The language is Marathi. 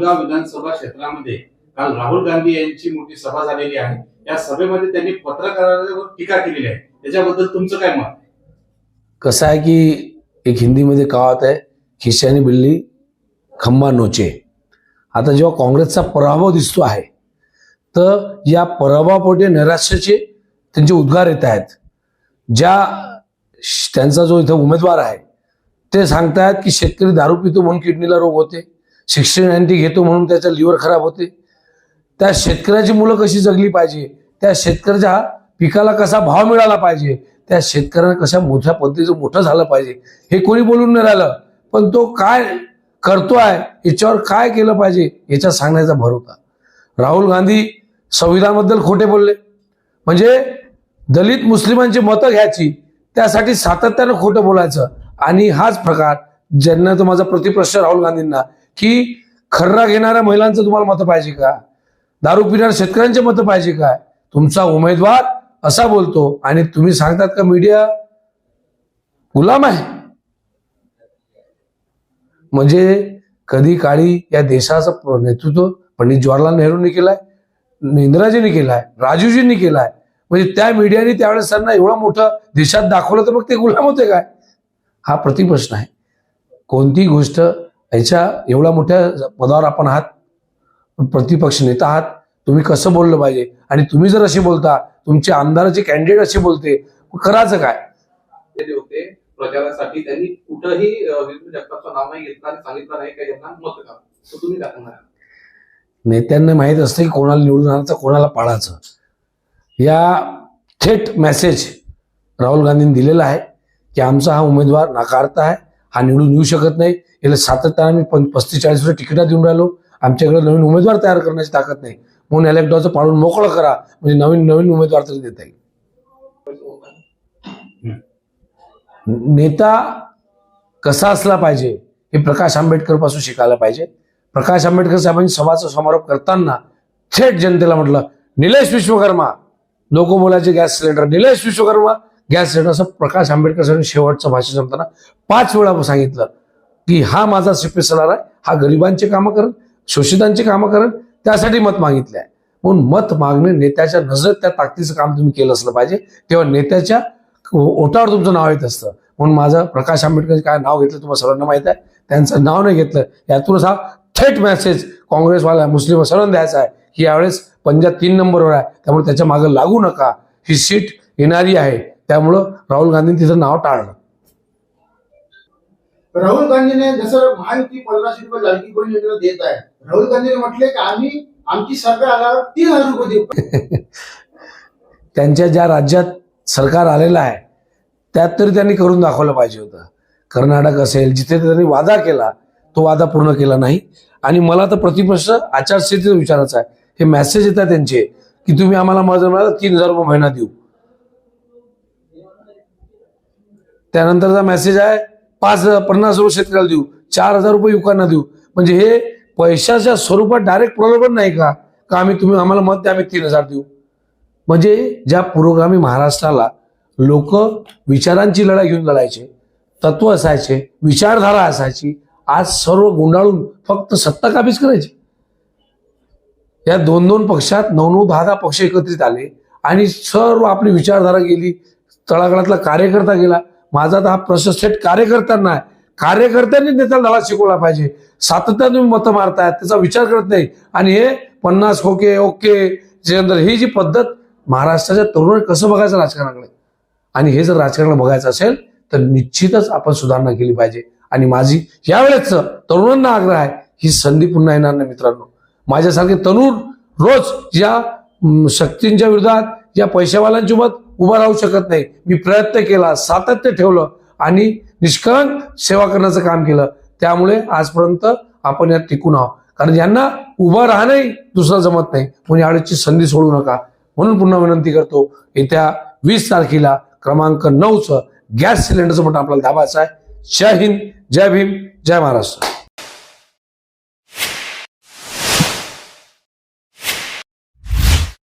गाव विधानसभा क्षेत्रामध्ये काल राहुल गांधी यांची मोठी सभा झालेली आहे. या सभेमध्ये त्यांनी पत्रकारांवर टीका केलेली आहे. त्याच्याबद्दल तुमचं काय मत? कसं आहे की एक हिंदीमध्ये कहावत आहे? खिशाने बिल्ली खंबा नोचे. आता जेव्हा काँग्रेसचा पराभव दिसतो आहे तर या पराभवापोटी नैराश्याचे त्यांचे उद्गार येत आहेत. ज्या त्यांचा जो इथं उमेदवार आहे ते सांगतायत की शेतकरी दारू पितो म्हणून किडनीला रोग होते. शिक्षण नाईन्टी घेतो म्हणून त्याचं लिव्हर खराब होते. त्या शेतकऱ्याची मुलं कशी जगली पाहिजे? त्या शेतकऱ्याच्या पिकाला कसा भाव मिळाला पाहिजे? त्या शेतकऱ्यांना कशा मोठ्या पद्धतीचं मोठं झालं पाहिजे? हे कोणी बोलून नाही राहिलं. पण तो काय करतोय याच्यावर काय केलं पाहिजे याच्या सांगण्याचा भर होता. राहुल गांधी संविधानाबद्दल खोटे बोलले. म्हणजे दलित मुस्लिमांची मतं घ्यायची त्यासाठी सातत्यानं खोटं बोलायचं. आणि हाच प्रकार ज्यांना तो माझा प्रतिप्रश्न राहुल गांधींना की खर्रा घेणाऱ्या महिलांचं तुम्हाला मतं पाहिजे का? दारू पिणाऱ्या शेतकऱ्यांचे मतं पाहिजे काय तुमचा उमेदवार असा बोलतो आणि तुम्ही सांगतात का मीडिया गुलाम आहे. म्हणजे कधी काळी या देशाचं नेतृत्व पंडित जवाहरलाल नेहरूंनी केलाय इंदिराजींनी केलाय राजूजींनी केलाय. म्हणजे त्या मीडियाने त्यावेळेस त्यांना एवढं मोठं देशात दाखवलं तर मग ते गुलाम होते काय? हा प्रतिप्रश्न आहे. कोणती गोष्ट याच्या एवढ्या मोठ्या पदावर आपण आहात प्रतिपक्ष नेता आहात तुम्ही कसं बोललं पाहिजे? आणि तुम्ही जर असे बोलता तुमचे आमदाराचे कॅन्डिडेट असे बोलते करायचं काय? होते प्रचारासाठी त्यांनी कुठंही जगतापचं नाव नाही घेतलं आणि सांगितलं नाही का यांना मत तुम्ही नेत्यांना माहीत असतं की कोणाला निवडून आणायचं कोणाला पाळायचं या थेट मेसेज राहुल गांधींनी दिलेला आहे की आमचा हा उमेदवार नाकारता आहे. हा निवडून येऊ शकत नाही. याला सातत्याने आम्ही पं पस्तीस चाळीस वर्ष तिकिटा देऊन राहिलो. आमच्याकडे नवीन उमेदवार तयार करण्याची ताकद नाही. म्हणून इलेक्टॉचं पाडून मोकळं करा. म्हणजे नवीन नवीन उमेदवार तरी देता येईल. नेता कसा असला पाहिजे हे प्रकाश आंबेडकरपासून शिकायला पाहिजे. प्रकाश आंबेडकर साहेबांनी सभाचा समारोप करताना थेट जनतेला म्हटलं निलेश विश्वकर्मा. लोक बोलायचे gas cylinder. Nilesh Vishwakarma gas cylinder असं प्रकाश आंबेडकर सरांनी शेवटचं भाषण संपताना पाच वेळा सांगितलं की हा माझा शिपेसणार आहे हा गरिबांची कामं करत शोषितांची कामं करत त्यासाठी मत मागितले आहे. म्हणून मत मागणे नेत्याच्या नजरेत त्या ताकदीचं काम तुम्ही केलं असलं पाहिजे. तेव्हा नेत्याच्या ओटावर तुमचं नाव येत असतं. म्हणून माझं प्रकाश आंबेडकर काय नाव घेतलं तुम्हाला सर्वांना माहीत आहे. त्यांचं नाव नाही घेतलं. यातूनच हा थेट मेसेज काँग्रेसवाला मुस्लिम सर्वांना द्यायचा आहे की यावेळेस पंजाब तीन नंबरवर आहे. त्यामुळे त्याच्यामागे लागू नका. ही सीट येणारी आहे. त्यामुळं राहुल गांधींनी तिचं नाव टाळलं. राहुल गांधीने जसं महायुती पंधराशे रुपये लाडकी बहीण योजना देत आहे राहुल गांधीने म्हटले की आम्ही आमची सरकार आल्यावर तीन हजार रुपये देऊ. त्यांच्या ज्या राज्यात सरकार आलेलं आहे त्यात तरी त्यांनी करून दाखवलं पाहिजे होतं. कर्नाटक असेल जिथे त्यांनी वादा केला तो वादा पूर्ण केला नाही. आणि मला तर प्रतिप्रश्न आचारसंहितेचा विचारायचा आहे. हे मेसेज येतात त्यांचे की तुम्ही आम्हाला मदत मिळालं तीन हजार रुपये महिना देऊ. त्यानंतरचा मेसेज आहे पाच हजार पन्नास रुपये शेतकऱ्याला देऊ चार हजार रुपये युवकांना देऊ. म्हणजे हे पैशाच्या स्वरूपात डायरेक्ट प्रलोभन नाही का? का आम्ही तुम्ही आम्हाला मत द्या आम्ही तीन हजार देऊ. म्हणजे ज्या पुरोगामी महाराष्ट्राला लोक विचारांची लढाई घेऊन लढायचे तत्व असायचे विचारधारा असायची आज सर्व गुंडाळून फक्त सत्ता काबीज करायची. या दोन दोन पक्षात नऊ नऊ दहा दहा पक्ष एकत्रित आले आणि सर्व आपली विचारधारा गेली तळागाळातला कार्यकर्ता गेला माझा तर हा प्रश्न थेट कार्यकर्त्यांना आहे. कार्यकर्त्यांनी नेत्याला धडा शिकवला पाहिजे. सातत्याने तुम्ही मतं मारतायत त्याचा विचार करत नाही. आणि हे पन्नास खोके ओके त्याच्यानंतर ही जी पद्धत महाराष्ट्राच्या तरुण कसं बघायचं राजकारणाकडे? आणि हे जर राजकारण बघायचं असेल तर निश्चितच आपण सुधारणा केली पाहिजे. आणि माझी यावेळेस तरुणांना आग्रह आहे ही संधी पुन्हा येणार नाही मित्रांनो. माझ्यासारखे तरुण रोज या शक्तींच्या विरोधात या पैशावाल्यांची मत उभा राहू शकत नाही. मी प्रयत्न केला सातत्य ठेवलं आणि निष्कळंक सेवा करण्याचं काम केलं. त्यामुळे आजपर्यंत आपण यात टिकून आहोत. कारण यांना उभं राहणंही दुसरं जमत नाही. म्हणून यावेळेची संधी सोडू नका. म्हणून पुन्हा विनंती करतो येत्या वीस तारखेला क्रमांक नऊचं गॅस सिलेंडरचं बटन आपल्याला दाबायचं आहे. जय हिंद जय भीम जय महाराष्ट्र.